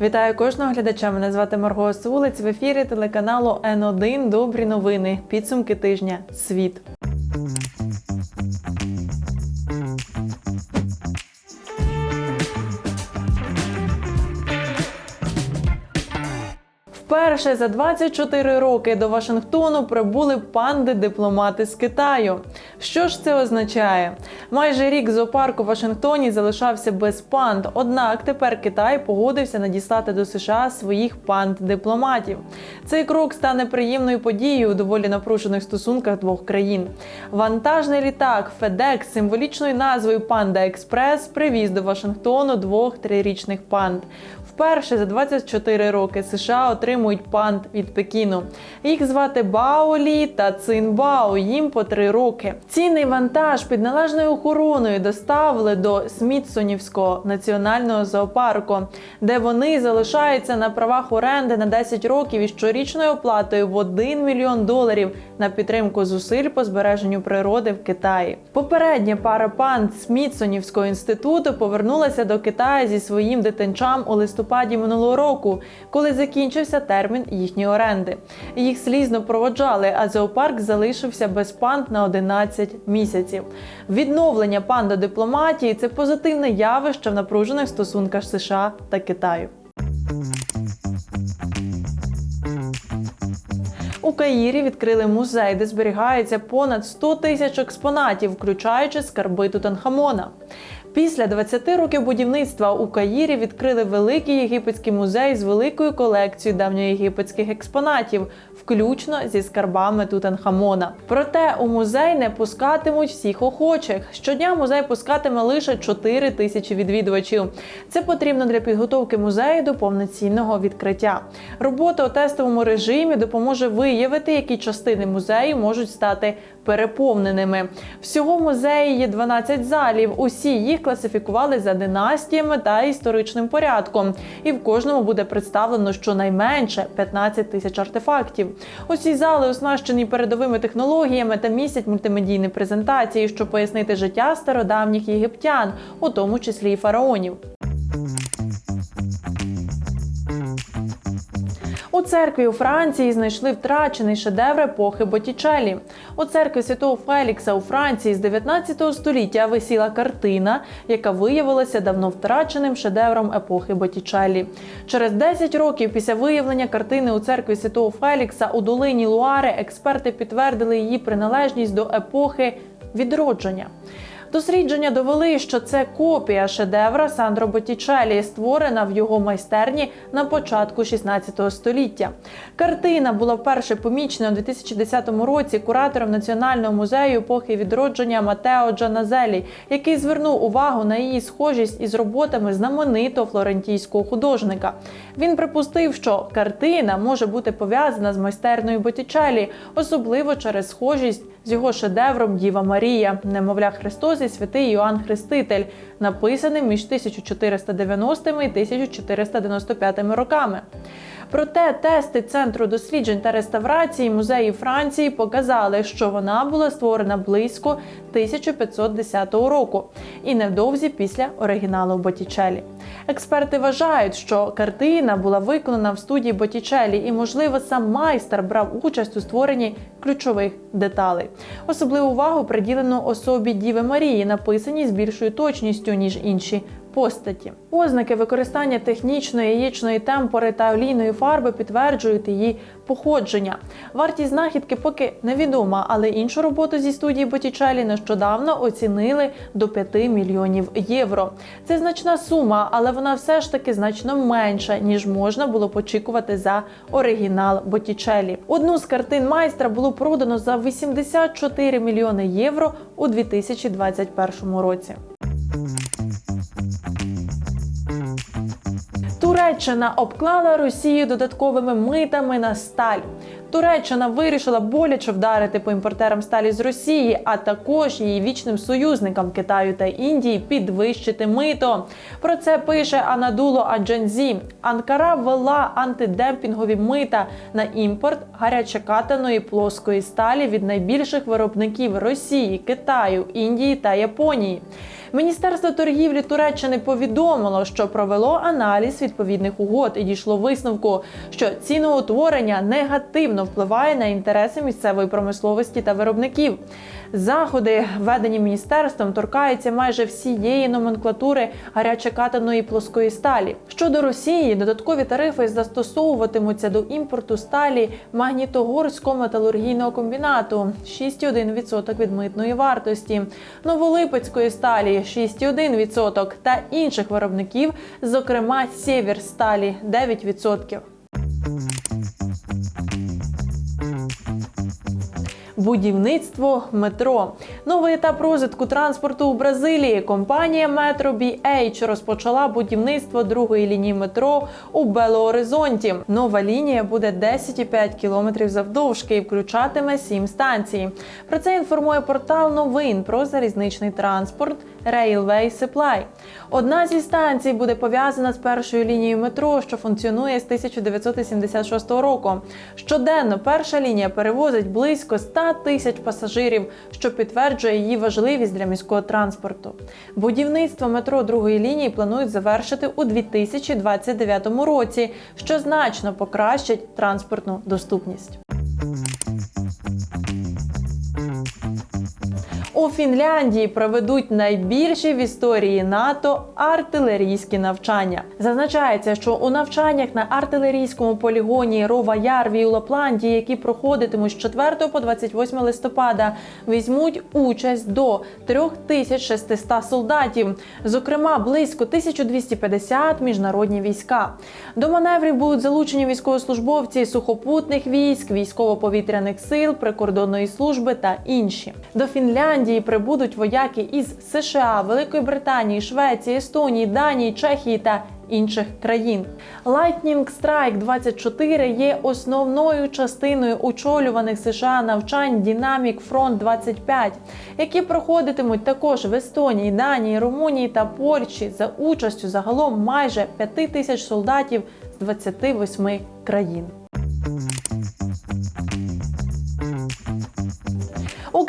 Вітаю кожного глядача. Мене звати Марго Сулиць в ефірі телеканалу Н1 Добрі новини. Підсумки тижня. Світ. Вперше за 24 роки до Вашингтону прибули панди-дипломати з Китаю. Що ж це означає? Майже рік зоопарк у Вашингтоні залишався без панд. Однак тепер Китай погодився надіслати до США своїх панд-дипломатів. Цей крок стане приємною подією у доволі напружених стосунках двох країн. Вантажний літак FedEx символічною назвою Панда Експрес привіз до Вашингтону двох трирічних панд. Вперше за 24 роки США отримують панд від Пекіну. Їх звати Баолі та Цинбао. Їм по три роки. Цінний вантаж під належною охороною доставили до Смітсонівського національного зоопарку, де вони залишаються на правах оренди на 10 років із щорічною оплатою в 1 мільйон доларів на підтримку зусиль по збереженню природи в Китаї. Попередня пара панд Смітсонівського інституту повернулася до Китаю зі своїм дитинчам у листопаді минулого року, коли закінчився термін їхньої оренди. Їх слізно проводжали, а зоопарк залишився без панд на 11 місяців. Відновлення панда-дипломатії це позитивне явище в напружених стосунках США та Китаю. У Каїрі відкрили музей, де зберігається понад 100 тисяч експонатів, включаючи скарби Тутанхамона. Після 20 років будівництва у Каїрі відкрили великий єгипетський музей з великою колекцією давньоєгипетських експонатів, включно зі скарбами Тутанхамона. Проте у музей не пускатимуть всіх охочих. Щодня музей пускатиме лише 4 тисячі відвідувачів. Це потрібно для підготовки музею до повноцінного відкриття. Робота у тестовому режимі допоможе виявити, які частини музею можуть стати переповненими. Всього в музеї є 12 залів. Усі їх класифікували за династіями та історичним порядком, і в кожному буде представлено щонайменше 15 тисяч артефактів. Усі зали оснащені передовими технологіями та містять мультимедійні презентації, щоб пояснити життя стародавніх єгиптян, у тому числі і фараонів. У церкві у Франції знайшли втрачений шедевр епохи Боттічелі. У церкві святого Фелікса у Франції з 19 століття висіла картина, яка виявилася давно втраченим шедевром епохи Боттічелі. Через 10 років після виявлення картини у церкві святого Фелікса у долині Луари експерти підтвердили її приналежність до епохи відродження. Дослідження довели, що це копія шедевра Сандро Боттічелі, створена в його майстерні на початку 16 століття. Картина була вперше помічена у 2010 році куратором Національного музею епохи відродження Матео Джаназелі, який звернув увагу на її схожість із роботами знаменитого флорентійського художника. Він припустив, що картина може бути пов'язана з майстерною Боттічелі, особливо через схожість з його шедевром Діва Марія, немовля Христос і святий Йоанн Хреститель, написаним між 1490 і 1495 роками. Проте тести Центру досліджень та реставрації музею Франції показали, що вона була створена близько 1510 року і невдовзі після оригіналу Боттічелі. Експерти вважають, що картина була виконана в студії Боттічелі, і, можливо, сам майстер брав участь у створенні ключових деталей. Особливу увагу приділено особі Діви Марії, написаній з більшою точністю ніж інші постаті. Ознаки використання технічної яєчної темпори та олійної фарби підтверджують її походження. Вартість знахідки поки невідома, але іншу роботу зі студії Боттічелі нещодавно оцінили до 5 мільйонів євро. Це значна сума, але вона все ж таки значно менша, ніж можна було очікувати за оригінал Боттічелі. Одну з картин майстра було продано за 84 мільйони євро у 2021 році. Туреччина обклала Росію додатковими митами на сталь. Туреччина вирішила боляче вдарити по імпортерам сталі з Росії, а також її вічним союзникам Китаю та Індії підвищити мито. Про це пише Анадуло Аджанзі. Анкара ввела антидемпінгові мита на імпорт гарячекатаної плоскої сталі від найбільших виробників Росії, Китаю, Індії та Японії. Міністерство торгівлі Туреччини повідомило, що провело аналіз відповідних угод і дійшло висновку, що ціноутворення негативно впливає на інтереси місцевої промисловості та виробників. Заходи, введені міністерством, торкаються майже всієї номенклатури гарячекатаної плоскої сталі. Щодо Росії, додаткові тарифи застосовуватимуться до імпорту сталі Магнітогорського металургійного комбінату 6,1% від митної вартості, Новолипецької сталі 6,1% та інших виробників, зокрема Сєвєрсталі 9%. Будівництво метро. Новий етап розвитку транспорту у Бразилії. Компанія Metro BH розпочала будівництво другої лінії метро у Белооризонті. Нова лінія буде 10,5 кілометрів завдовжки і включатиме 7 станцій. Про це інформує портал новин про залізничний транспорт Railway Supply. Одна зі станцій буде пов'язана з першою лінією метро, що функціонує з 1976 року. Щоденно перша лінія перевозить близько 100 тисяч пасажирів, що підтверджує її важливість для міського транспорту. Будівництво метро другої лінії планують завершити у 2029 році, що значно покращить транспортну доступність. У Фінляндії проведуть найбільші в історії НАТО артилерійські навчання. Зазначається, що у навчаннях на артилерійському полігоні Рова Ярві у Лапландії, які проходитимуть з 4 по 28 листопада, візьмуть участь до 3600 солдатів, зокрема близько 1250 міжнародні війська. До маневрів будуть залучені військовослужбовці сухопутних військ, військово-повітряних сил, прикордонної служби та інші. До Фінляндії прибудуть вояки із США, Великої Британії, Швеції, Естонії, Данії, Чехії та інших країн. Lightning Strike 24 є основною частиною очолюваних США навчань Dynamic Front 25, які проходитимуть також в Естонії, Данії, Румунії та Польщі за участю загалом майже 5 тисяч солдатів з 28 країн.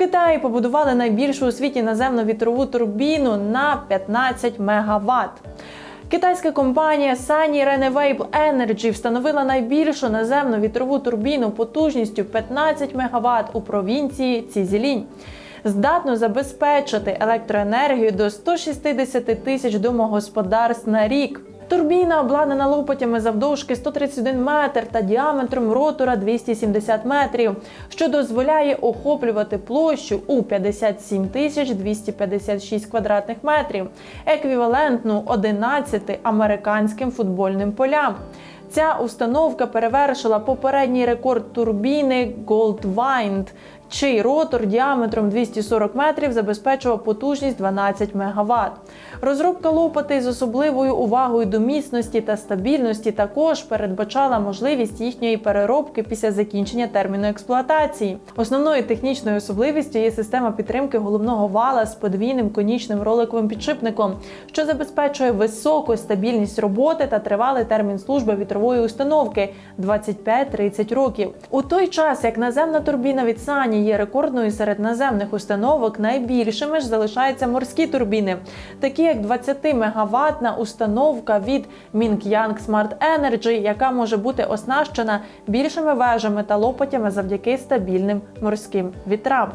Китаї побудували найбільшу у світі наземну вітрову турбіну на 15 МВт. Китайська компанія Sunny Renewable Energy встановила найбільшу наземну вітрову турбіну потужністю 15 МВт у провінції Цізілінь. Здатно забезпечити електроенергію до 160 тисяч домогосподарств на рік. Турбіна обладнана лопатями завдовжки 131 метр та діаметром ротора 270 метрів, що дозволяє охоплювати площу у 57 тисяч 256 квадратних метрів, еквівалентну 11 американським футбольним полям. Ця установка перевершила попередній рекорд турбіни Goldwind, чий ротор діаметром 240 метрів забезпечував потужність 12 МВт. Розробка лопати з особливою увагою до міцності та стабільності також передбачала можливість їхньої переробки після закінчення терміну експлуатації. Основною технічною особливістю є система підтримки головного вала з подвійним конічним роликовим підшипником, що забезпечує високу стабільність роботи та тривалий термін служби вітрової установки 25-30 років. У той час як наземна турбіна від Сані є рекордною серед наземних установок, найбільшими ж залишаються морські турбіни, такі як 20 мегаваттна установка від Мінк'янг Smart Energy, яка може бути оснащена більшими вежами та лопатями завдяки стабільним морським вітрам.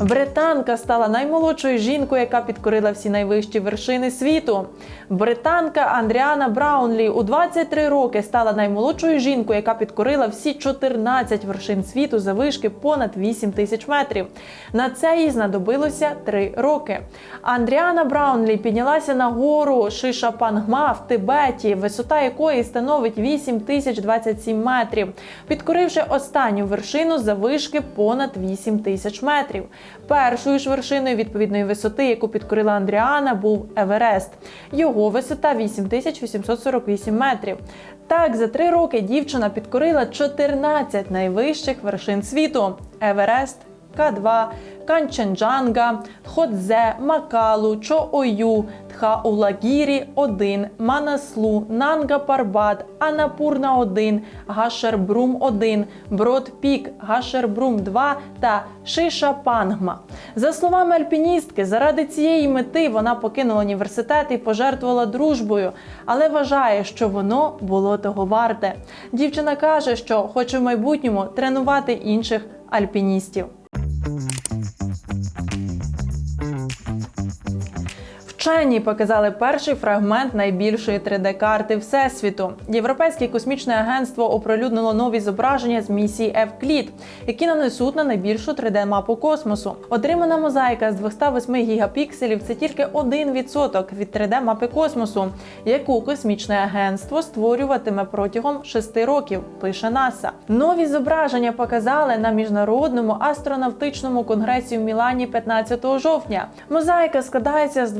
Британка стала наймолодшою жінкою, яка підкорила всі найвищі вершини світу. Британка Андріана Браунлі у 23 роки стала наймолодшою жінкою, яка підкорила всі 14 вершин світу за вишки понад 8 тисяч метрів. На це їй знадобилося 3 роки. Андріана Браунлі піднялася на гору Шишапангма в Тибеті, висота якої становить 8 тисяч 27 метрів, підкоривши останню вершину за вишки понад 8 тисяч метрів. Першою ж вершиною відповідної висоти, яку підкорила Андріана, був Еверест. Його висота 8848 метрів. Так, за три роки дівчина підкорила 14 найвищих вершин світу: Еверест, К2, Канченджанга, Ходзе, Макалу, Чоою, Тхаулагірі 1, Манаслу, Нанга Парбат, Анапурна 1, Гашербрум 1, Брод Пік, Гашербрум 2 та Шишапангма. За словами альпіністки, заради цієї мети вона покинула університет і пожертвувала дружбою, але вважає, що воно було того варте. Дівчина каже, що хоче в майбутньому тренувати інших альпіністів. Вчені показали перший фрагмент найбільшої 3D-карти Всесвіту. Європейське космічне агентство оприлюднило нові зображення з місії Евклід, які нанесуть на найбільшу 3D-мапу космосу. Отримана мозаїка з 208 гігапікселів це тільки 1% від 3D-мапи космосу, яку космічне агентство створюватиме протягом 6 років. Пише НАСА. Нові зображення показали на міжнародному астронавтичному конгресі в Мілані 15 жовтня. Мозаїка складається з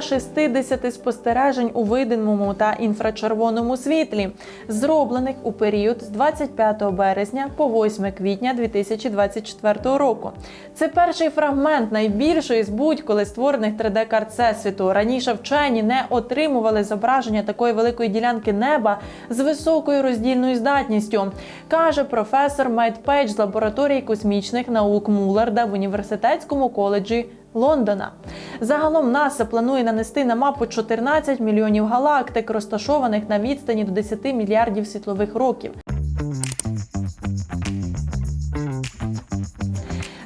260 спостережень у видимому та інфрачервоному світлі, зроблених у період з 25 березня по 8 квітня 2024 року. Це перший фрагмент найбільшої з будь-коли створених 3D-карт Всесвіту. Раніше вчені не отримували зображення такої великої ділянки неба з високою роздільною здатністю, каже професор Майт Пейдж з лабораторії космічних наук Мулларда в університетському коледжі. Лондона загалом НАСА планує нанести на мапу 14 мільйонів галактик, розташованих на відстані до 10 мільярдів світлових років.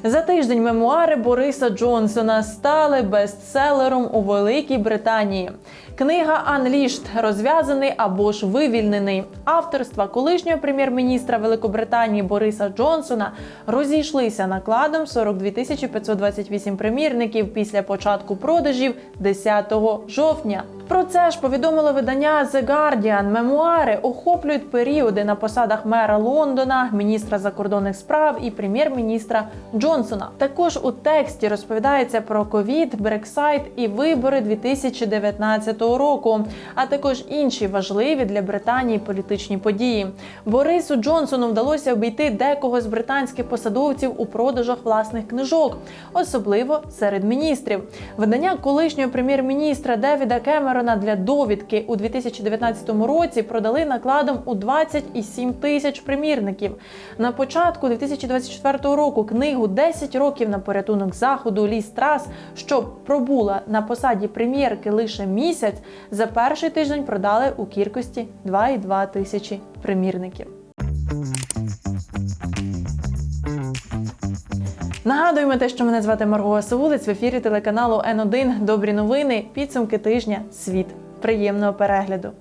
За тиждень мемуари Бориса Джонсона стали бестселером у Великій Британії. Книга Unleashed – розв'язаний або ж вивільнений авторства колишнього прем'єр-міністра Великобританії Бориса Джонсона розійшлися накладом 42 тисячі 528 примірників після початку продажів 10 жовтня. Про це ж повідомило видання The Guardian. Мемуари охоплюють періоди на посадах мера Лондона, міністра закордонних справ і прем'єр-міністра Джонсона. Також у тексті розповідається про ковід, Брексайт і вибори 2019 року, а також інші важливі для Британії політичні події. Борису Джонсону вдалося обійти декого з британських посадовців у продажах власних книжок, особливо серед міністрів. Видання колишнього прем'єр-міністра Девіда Кемерона для довідки у 2019 році продали накладом у 27 тисяч примірників. На початку 2024 року книгу «10 років на порятунок заходу Ліс Трас, що пробула на посаді прем'єрки лише місяць, за перший тиждень продали у кількості 2,2 тисячі примірників. Нагадуємо те, що мене звати Марго Савулець в ефірі телеканалу Н1. Добрі новини, підсумки тижня, світ. Приємного перегляду.